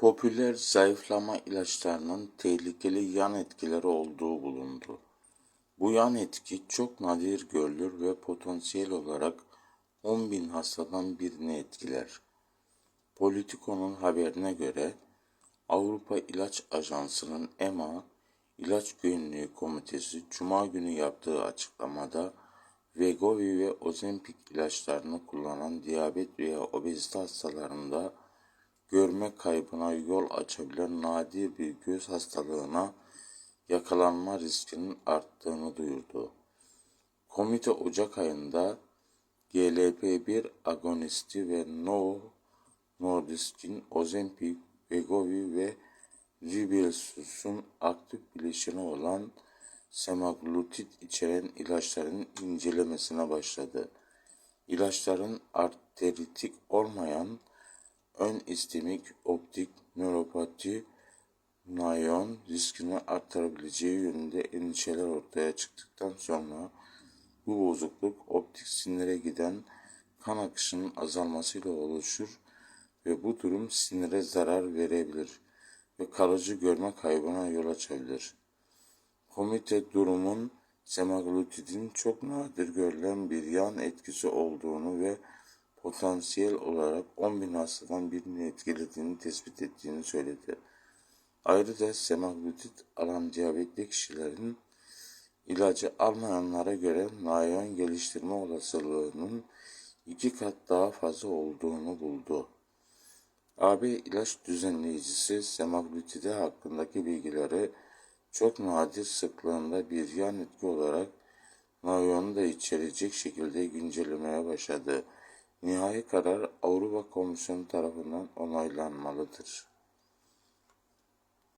Popüler zayıflama ilaçlarının tehlikeli yan etkileri olduğu bulundu. Bu yan etki çok nadir görülür ve potansiyel olarak 10 bin hastadan birini etkiler. Politico'nun haberine göre Avrupa İlaç Ajansı'nın EMA İlaç Güvenliği Komitesi Cuma günü yaptığı açıklamada Wegovy ve Ozempic ilaçlarını kullanan diyabet veya obezite hastalarında görme kaybına yol açabilen nadir bir göz hastalığına yakalanma riskinin arttığını duyurdu. Komite Ocak ayında GLP-1 agonisti ve Novo Nordisk'in Ozempic, Wegovy ve Ribelsus'un aktif bileşeni olan semaglutid içeren ilaçların incelemesine başladı. İlaçların arteritik olmayan ön istemik optik nöropati nayon riskini arttırabileceği yönünde endişeler ortaya çıktıktan sonra bu bozukluk optik sinire giden kan akışının azalmasıyla oluşur ve bu durum sinire zarar verebilir ve kalıcı görme kaybına yol açabilir. Komite durumun semaglutidin çok nadir görülen bir yan etkisi olduğunu ve potansiyel olarak 10 bin hastadan birini etkilediğini tespit ettiğini söyledi. Ayrıca semaglutid alan diyabetli kişilerin ilacı almayanlara göre nayon geliştirme olasılığının iki kat daha fazla olduğunu buldu. AB ilaç düzenleyicisi semaglutide hakkındaki bilgileri çok nadir sıklığında bir yan etki olarak nayonu da içerecek şekilde güncellemeye başladı. Nihai karar Avrupa Komisyonu tarafından onaylanmalıdır.